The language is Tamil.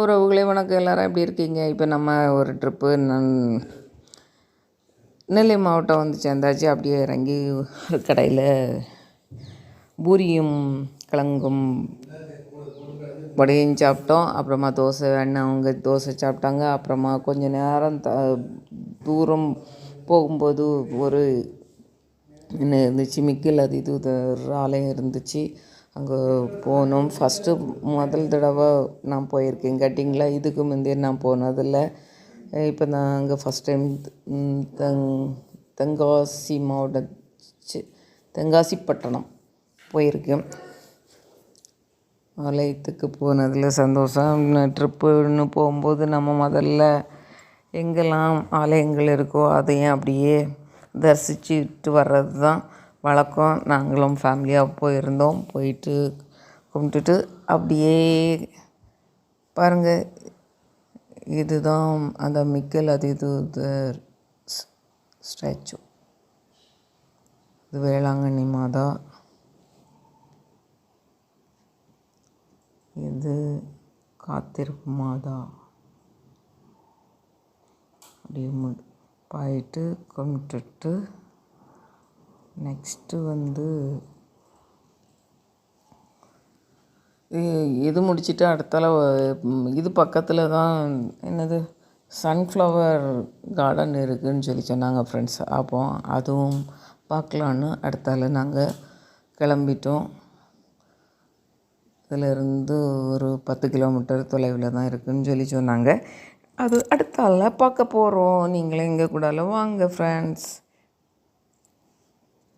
உறவுகளே வணக்கம் எல்லாரும் எப்படி இருக்கீங்க? இப்போ நம்ம ஒரு ட்ரிப்பு நன் நெல்லை மாவட்டம் வந்து சேர்ந்தாச்சு. அப்படியே இறங்கி ஒரு கடையில் பூரியும் கிழங்கும் வடையும் சாப்பிட்டோம். அப்புறமா தோசை அண்ணன் அவங்க தோசை சாப்பிட்டாங்க. அப்புறமா கொஞ்ச நேரம் த தூரம் போகும்போது ஒரு என்ன இருந்துச்சு? மிக்கில் அது இது ஆலயம் இருந்துச்சு. அங்கே போனோம். ஃபஸ்ட்டு முதல் தடவை நான் போயிருக்கேன். கேட்டிங்களா இதுக்கு முந்தைய நான் போனதில்லை. இப்போ நான் அங்கே ஃபஸ்ட் டைம் தங் தென்காசி மாவட்ட சி தென்காசி பட்டணம் போயிருக்கேன். ஆலயத்துக்கு போனதில் சந்தோஷம். ட்ரிப்புன்னு போகும்போது நம்ம முதல்ல எங்கெல்லாம் ஆலயங்கள் இருக்கோ அதையும் அப்படியே தரிசிச்சுட்டு வர்றது தான் வழக்கம். நாங்களும் ஃபேமிலியாக போயிருந்தோம். போயிட்டு கும்பிட்டுட்டு அப்படியே பாருங்கள் இதுதான் அந்த மிக்கல் அது இது ஸ்டாச்சு. இது வேளாங்கண்ணி மாதா. இது காத்திருப்பு மாதா. அப்படியே பாயிட்டு போயிட்டு கும்பிட்டுட்டு நெக்ஸ்ட்டு வந்து இது முடிச்சுட்டு அடுத்தால இது பக்கத்தில் தான் என்னது சன்ஃப்ளவர் கார்டன் இருக்குதுன்னு சொல்லி சொன்னாங்க ஃப்ரெண்ட்ஸ் அப்போ அதுவும் பார்க்கலான்னு அடுத்தால நாங்கள் கிளம்பிட்டோம். இதிலிருந்து ஒரு பத்து கிலோமீட்டர் தொலைவில் தான் இருக்குதுன்னு சொல்லி சொன்னாங்க. அது அடுத்தால பார்க்க போகிறோம் நீங்களும் எங்கள் கூடால வாங்க ஃப்ரெண்ட்ஸ்